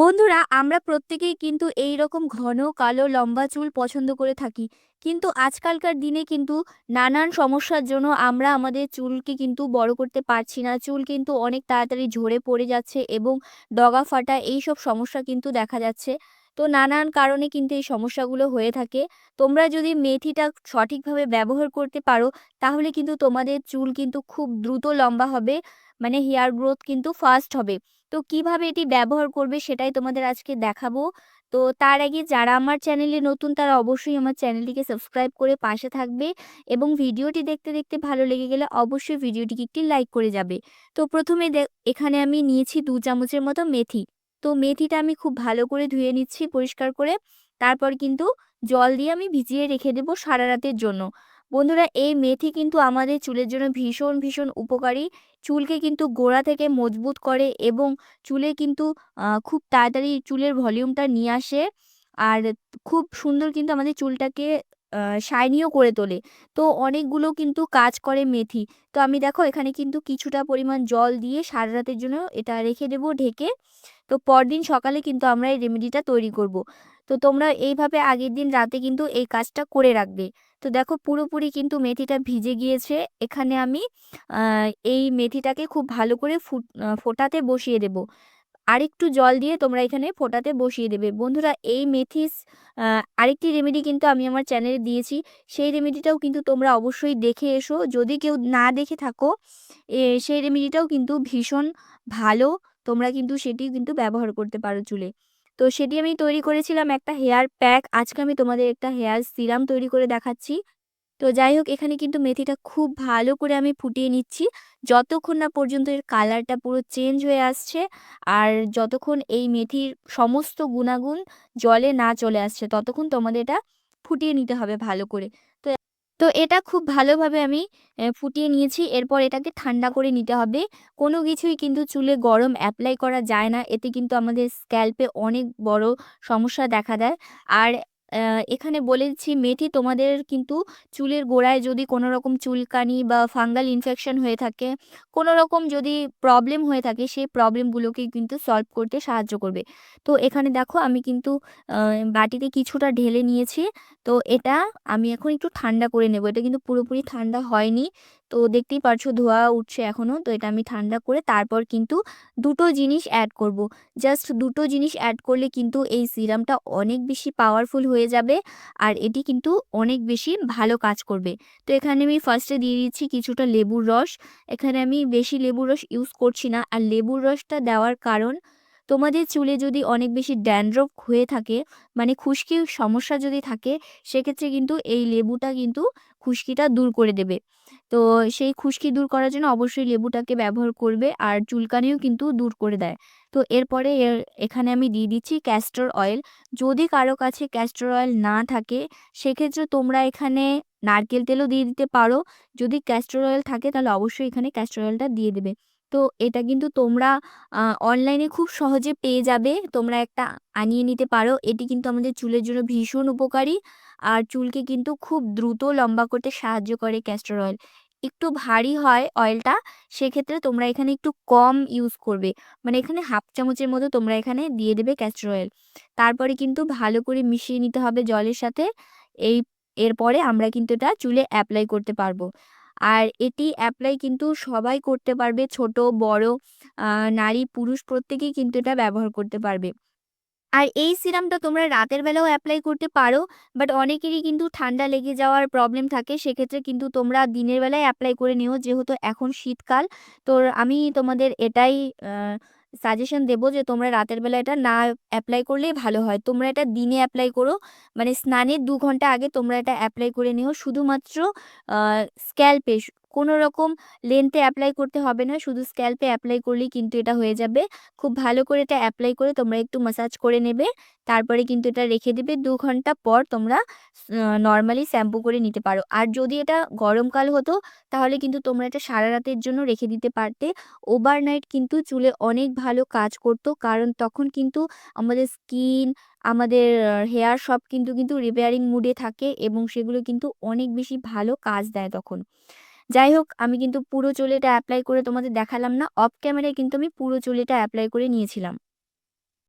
বন্ধুরা, আমরা প্রত্যেকেই কিন্তু এই রকম ঘন, কালো, লম্বা চুল পছন্দ করে থাকি। কিন্তু আজকালকার দিনে কিন্তু নানান সমস্যার জন্য আমরা আমাদের চুলকে কিন্তু বড় করতে পারছি না। চুল কিন্তু অনেক তাড়াতাড়ি ঝরে পড়ে যাচ্ছে এবং ডগা, ফাটা এই সব সমস্যা কিন্তু দেখা যাচ্ছে। তো নানান কারণে কিন্তু এই সমস্যাগুলো হয়ে থাকে। তোমরা যদি মেথিটা সঠিকভাবে ব্যবহার করতে পারো, তাহলে কিন্তু তোমাদের চুল কিন্তু খুব দ্রুত লম্বা হবে। মানে হেয়ার গ্রোথ কিন্তু ফাস্ট হবে। তো কীভাবে এটি ব্যবহার করবে সেটাই তোমাদের আজকে দেখাবো। তো তার আগে যারা আমার চ্যানেলে নতুন তারা অবশ্যই আমার চ্যানেলটিকে সাবস্ক্রাইব করে পাশে থাকবে এবং ভিডিওটি দেখতে দেখতে ভালো লেগে গেলে অবশ্যই ভিডিওটিকে একটি লাইক করে যাবে। তো প্রথমে এখানে আমি নিয়েছি দু চামচের মতো মেথি। তো মেথিটা আমি খুব ভালো করে ধুয়ে নিচ্ছি পরিষ্কার করে। তারপর কিন্তু জল দিয়ে আমি ভিজিয়ে রেখে দেবো সারা রাতের জন্য। বন্ধুরা, এই মেথি কিন্তু আমাদের চুলের জন্য ভীষণ ভীষণ উপকারী। চুলকে কিন্তু গোড়া থেকে মজবুত করে এবং চুলে কিন্তু খুব তাড়াতাড়ি চুলের ভলিউমটা নিয়ে আসে। আর খুব সুন্দর কিন্তু আমাদের চুলটাকে শাইনিও করে তোলে। তো অনেকগুলো কিন্তু কাজ করে মেথি। তো আমি দেখো এখানে কিন্তু কিছুটা পরিমাণ জল দিয়ে সারা রাতের জন্য এটা রেখে দেবো ঢেকে। তো পরদিন সকালে কিন্তু আমরা এই রেমেডিটা তৈরি করব। তো তোমরা এইভাবে আগের দিন রাতে কিন্তু এই কাজটা করে রাখবে। তো দেখো পুরোপুরি কিন্তু মেথিটা ভিজে গিয়েছে। এখানে আমি এই মেথিটাকে খুব ভালো করে ফুট ফোটাতে বসিয়ে দেব। আরেকটু জল দিয়ে তোমরা এখানে ফোটাতে বসিয়ে দেবে। বন্ধুরা, এই মেথিস আরেকটি রেমেডি কিন্তু আমি আমার চ্যানেলে দিয়েছি। সেই রেমেডিটাও কিন্তু তোমরা অবশ্যই দেখে এসো। যদি কেউ না দেখে থাকো সেই রেমেডিটাও কিন্তু ভীষণ ভালো। তোমরা কিন্তু সেটি কিন্তু ব্যবহার করতে পারো চুলে। তো সেটি আমি তৈরি করেছিলাম একটা হেয়ার প্যাক। আজকে আমি তোমাদের একটা হেয়ার সিরাম তৈরি করে দেখাচ্ছি। তো যাই হোক, এখানে কিন্তু মেথিটা খুব ভালো করে আমি ফুটিয়ে নিচ্ছি। যতক্ষণ না পর্যন্ত এর কালারটা পুরো চেঞ্জ হয়ে আসছে আর যতক্ষণ এই মেথির সমস্ত গুণাগুণ জলে না চলে আসছে, ততক্ষণ তোমাদের এটা ফুটিয়ে নিতে হবে ভালো করে। তো তো এটা খুব ভালোভাবে আমি ফুটিয়ে নিয়েছি। এরপর এটাকে ঠান্ডা করে নিতে হবে। কোনো কিছুই কিন্তু চুলে গরম অ্যাপ্লাই করা যায় না। এতে কিন্তু আমাদের স্ক্যাল্পে অনেক বড় সমস্যা দেখা দেয়। আর এখানে বলেছি মেথি তোমাদের কিন্তু চুলের গোড়ায় যদি কোনো রকম চুলকানি বা ফাঙ্গাল ইনফেকশন হয়ে থাকে কোনো রকম যদি প্রবলেম হয়ে থাকে, সেই প্রবলেমগুলোকে কিন্তু সলভ করতে সাহায্য করবে। তো এখানে দেখো আমি কিন্তু বাটিতে কিছুটা ঢেলে নিয়েছি, তো এটা আমি এখন একটু ঠান্ডা করে নেব। এটা কিন্তু পুরোপুরি ঠান্ডা হয়নি। তো দেখতেই পারছ ধোয়া উঠছে এখনও তো এটা আমি ঠান্ডা করে তারপর কিন্তু দুটো জিনিস অ্যাড করব। জাস্ট দুটো জিনিস অ্যাড করলে কিন্তু এই সিরামটা অনেক বেশি পাওয়ারফুল হয়ে যাবে আর এটি কিন্তু অনেক বেশি ভালো কাজ করবে তো এখানে আমি ফার্স্টে দিয়ে দিচ্ছি কিছুটা লেবুর রস এখানে আমি বেশি লেবুর রস ইউজ করছি না আর লেবুর রসটা দেওয়ার কারণ তোমাদের চুলে যদি অনেক বেশি ড্যান্ড্রফ হয়ে থাকে মানে খুশকির সমস্যা যদি থাকে, সেক্ষেত্রে কিন্তু এই লেবুটা কিন্তু খুশকিটা দূর করে দেবে। তো সেই খুশকি দূর করার জন্য অবশ্যই লেবুটাকে ব্যবহার করবে আর চুলকানিও কিন্তু দূর করে দেয়। তো এরপরে এর, এখানে আমি দিয়ে দিচ্ছি ক্যাস্টর অয়েল যদি কারও কাছে ক্যাস্টর অয়েল না থাকে, সেক্ষেত্রে তোমরা এখানে নারকেল তেলও দিয়ে দিতে পারো। যদি ক্যাস্টর অয়েল থাকে, তাহলে অবশ্যই এখানে ক্যাস্টর অয়েলটা দিয়ে দেবে। তো এটা কিন্তু তোমরা অনলাইনে খুব সহজে পেয়ে যাবে। তোমরা একটা আনিয়ে নিতে পারো। এটি কিন্তু আমাদের চুলের জন্য ভীষণ উপকারী। আর চুলকে কিন্তু খুব দ্রুত লম্বা করতে সাহায্য করে ক্যাস্টর অয়েল একটু ভারী হয় অয়েলটা সেক্ষেত্রে তোমরা এখানে একটু কম ইউজ করবে। মানে এখানে হাফ চামচের মতো তোমরা এখানে দিয়ে দেবে ক্যাস্টর অয়েল তারপরে কিন্তু ভালো করে মিশিয়ে নিতে হবে জলের সাথে। এই, এরপরে আমরা কিন্তু এটা চুলে অ্যাপ্লাই করতে পারব। আর এটি অ্যাপ্লাই কিন্তু সবাই করতে পারবে, ছোট, বড় নারী, পুরুষ প্রত্যেকেই কিন্তু এটা ব্যবহার করতে পারবে। আর এই সিরামটা তোমরা রাতের বেলাও অ্যাপ্লাই করতে পারো বাট অনেকেরই কিন্তু ঠান্ডা লেগে যাওয়ার প্রবলেম থাকে। সেক্ষেত্রে কিন্তু তোমরা দিনের বেলায় অ্যাপ্লাই করে নিও, যেহেতু এখন শীতকাল। তো আমি তোমাদের এটাই সাজেশন দেবো যে তোমরা রাতের বেলা এটা না অ্যাপ্লাই করলেই ভালো হয়। তোমরা এটা দিনে অ্যাপ্লাই করো মানে স্নানের দু ঘণ্টা আগে তোমরা এটা অ্যাপ্লাই করে নিও। শুধুমাত্র স্ক্যাল্পে কোনো রকম লেন্থে অ্যাপ্লাই করতে হবে না। শুধু স্ক্যাল্পে অ্যাপ্লাই করলেই কিন্তু এটা হয়ে যাবে। খুব ভালো করে এটা অ্যাপ্লাই করে তোমরা একটু মাসাজ করে নেবে। তারপরে কিন্তু এটা রেখে দেবে। দু ঘণ্টা পর তোমরা নর্মালি শ্যাম্পু করে নিতে পারো। আর যদি এটা গরমকাল হতো, তাহলে কিন্তু তোমরা এটা সারা রাতের জন্য রেখে দিতে পারতে। ওভারনাইট কিন্তু চুলে অনেক ভালো কাজ করতো। কারণ তখন কিন্তু আমাদের স্কিন আমাদের হেয়ার সব কিন্তু কিন্তু রিপেয়ারিং মুডে থাকে এবং সেগুলো কিন্তু অনেক বেশি ভালো কাজ দেয় তখন। যাই হোক আমি কিন্তু পুরো চুলেটা অ্যাপ্লাই করে তোমাদের দেখালাম না। অফ ক্যামেরায় কিন্তু আমি পুরো চুলেটা অ্যাপ্লাই করে নিয়েছিলাম।